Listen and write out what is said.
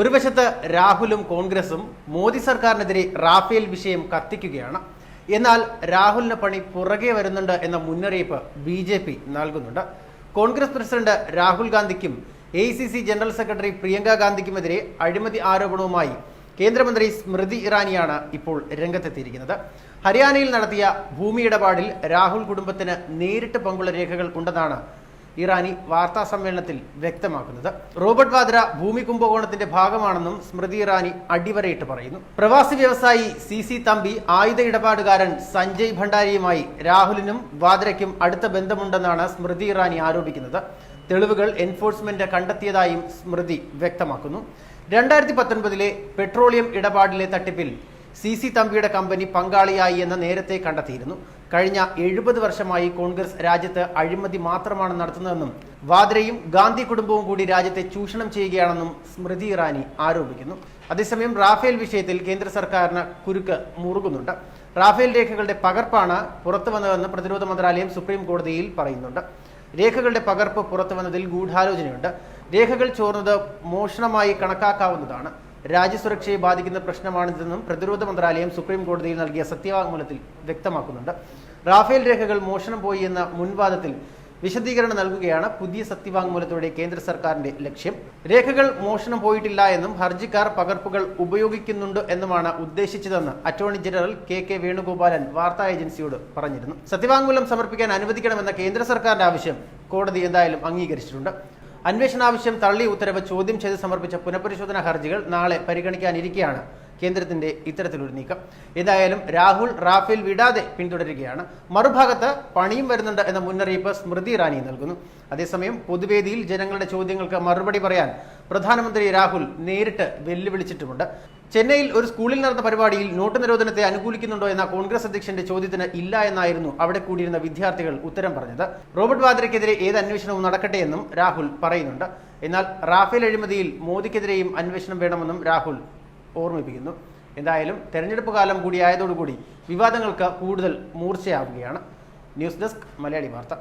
ഒരു വശത്ത് രാഹുലും കോൺഗ്രസും മോദി സർക്കാരിനെതിരെ റാഫേൽ വിഷയം കത്തിക്കുകയാണ്. എന്നാൽ രാഹുലിന് പണി പുറകെ വരുന്നുണ്ട് എന്ന മുന്നറിയിപ്പ് ബി ജെ പി നൽകുന്നുണ്ട്. കോൺഗ്രസ് പ്രസിഡന്റ് രാഹുൽ ഗാന്ധിക്കും എ ജനറൽ സെക്രട്ടറി പ്രിയങ്ക ഗാന്ധിക്കുമെതിരെ അഴിമതി ആരോപണവുമായി കേന്ദ്രമന്ത്രി സ്മൃതി ഇറാനിയാണ് ഇപ്പോൾ രംഗത്തെത്തിയിരിക്കുന്നത്. ഹരിയാനയിൽ നടത്തിയ ഭൂമി ഇടപാടിൽ രാഹുൽ കുടുംബത്തിന് നേരിട്ട് പങ്കുള്ള രേഖകൾ ഉണ്ടെന്നാണ് ഇറാനി വാർത്താ സമ്മേളനത്തിൽ വ്യക്തമാക്കുന്നത്. റോബർട്ട് വാദ്ര ഭൂമി കുംഭകോണത്തിന്റെ ഭാഗമാണെന്നും സ്മൃതി ഇറാനി അടിവരയിട്ട് പറയുന്നു. പ്രവാസി വ്യവസായി സി സി തമ്പി ആയുധ ഇടപാടുകാരൻ സഞ്ജയ് ഭണ്ഡാരിയുമായി രാഹുലിനും വാദ്രയ്ക്കും അടുത്ത ബന്ധമുണ്ടെന്നാണ് സ്മൃതി ഇറാനി ആരോപിക്കുന്നത്. തെളിവുകൾ എൻഫോഴ്സ്മെന്റ് കണ്ടെത്തിയതായും സ്മൃതി വ്യക്തമാക്കുന്നു. രണ്ടായിരത്തി പത്തൊൻപതിലെ പെട്രോളിയം ഇടപാടിലെ തട്ടിപ്പിൽ സി സി തമ്പിയുടെ കമ്പനി പങ്കാളിയായി എന്ന നേരത്തെ കണ്ടെത്തിയിരുന്നു. കഴിഞ്ഞ എഴുപത് വർഷമായി കോൺഗ്രസ് രാജ്യത്ത് അഴിമതി മാത്രമാണ് നടത്തുന്നതെന്നും വാദ്രയും ഗാന്ധി കുടുംബവും കൂടി രാജ്യത്തെ ചൂഷണം ചെയ്യുകയാണെന്നും സ്മൃതി ഇറാനി ആരോപിക്കുന്നു. അതേസമയം റാഫേൽ വിഷയത്തിൽ കേന്ദ്ര സർക്കാരിന് കുരുക്ക് മുറുകുന്നുണ്ട്. റാഫേൽ രേഖകളുടെ പകർപ്പാണ് പുറത്തു വന്നതെന്ന് പ്രതിരോധ മന്ത്രാലയം സുപ്രീം കോടതിയിൽ പറയുന്നുണ്ട്. രേഖകളുടെ പകർപ്പ് പുറത്തു വന്നതിൽ ഗൂഢാലോചനയുണ്ട്. രേഖകൾ ചോർന്നത് മോഷണമായി കണക്കാക്കാവുന്നതാണ്. രാജ്യസുരക്ഷയെ ബാധിക്കുന്ന പ്രശ്നമാണിതെന്നും പ്രതിരോധ മന്ത്രാലയം സുപ്രീം കോടതിയിൽ നൽകിയ സത്യവാങ്മൂലത്തിൽ വ്യക്തമാക്കുന്നുണ്ട്. റാഫേൽ രേഖകൾ മോഷണം പോയി എന്ന മുൻവാദത്തിൽ വിശദീകരണം നൽകുകയാണ് പുതിയ സത്യവാങ്മൂലത്തോടെ കേന്ദ്ര സർക്കാരിന്റെ ലക്ഷ്യം. രേഖകൾ മോഷണം പോയിട്ടില്ല എന്നും ഹർജിക്കാർ പകർപ്പുകൾ ഉപയോഗിക്കുന്നുണ്ട് എന്നുമാണ് ഉദ്ദേശിച്ചതെന്ന് attorney general K K Venugopalan വാർത്താ ഏജൻസിയോട് പറഞ്ഞിരുന്നു. സത്യവാങ്മൂലം സമർപ്പിക്കാൻ അനുവദിക്കണമെന്ന കേന്ദ്ര സർക്കാരിന്റെ ആവശ്യം കോടതി എന്തായാലും അംഗീകരിച്ചിട്ടുണ്ട്. അന്വേഷണ ആവശ്യം തള്ളി ഉത്തരവ് ചോദ്യം ചെയ്ത് സമർപ്പിച്ച പുനഃപരിശോധനാ ഹർജികൾ നാളെ പരിഗണിക്കാനിരിക്കെയാണ്. കേന്ദ്രത്തിന്റെ ഇത്തരത്തിലൊരു നീക്കം. ഏതായാലും രാഹുൽ റാഫേൽ വിടാതെ പിന്തുടരുകയാണ്. മറുഭാഗത്ത് പണിയും വരുന്നുണ്ട് എന്ന മുന്നറിയിപ്പ് സ്മൃതി ഇറാനി നൽകുന്നു. അതേസമയം പൊതുവേദിയിൽ ജനങ്ങളുടെ ചോദ്യങ്ങൾക്ക് മറുപടി പറയാൻ പ്രധാനമന്ത്രി രാഹുൽ നേരിട്ട് വെല്ലുവിളിച്ചിട്ടുമുണ്ട്. ചെന്നൈയിൽ ഒരു സ്കൂളിൽ നടന്ന പരിപാടിയിൽ നോട്ട് നിരോധനത്തെ അനുകൂലിക്കുന്നുണ്ടോ എന്ന കോൺഗ്രസ് അധ്യക്ഷന്റെ ചോദ്യത്തിന് ഇല്ല എന്നായിരുന്നു അവിടെ കൂടിയിരുന്ന വിദ്യാർത്ഥികൾ ഉത്തരം പറഞ്ഞത്. റോബർട്ട് വാദ്രയ്ക്കെതിരെ ഏത് അന്വേഷണവും നടക്കട്ടെ എന്നും രാഹുൽ പറയുന്നുണ്ട്. എന്നാൽ റാഫേൽ അഴിമതിയിൽ മോദിക്കെതിരെയും അന്വേഷണം വേണമെന്നും രാഹുൽ ഓർമ്മിപ്പിക്കുന്നു. എന്തായാലും തെരഞ്ഞെടുപ്പ് കാലം കൂടിയായതോടുകൂടി വിവാദങ്ങൾക്ക് കൂടുതൽ മൂർച്ചയാവുകയാണ്. ന്യൂസ് ഡെസ്ക് മലയാളി വാർത്ത.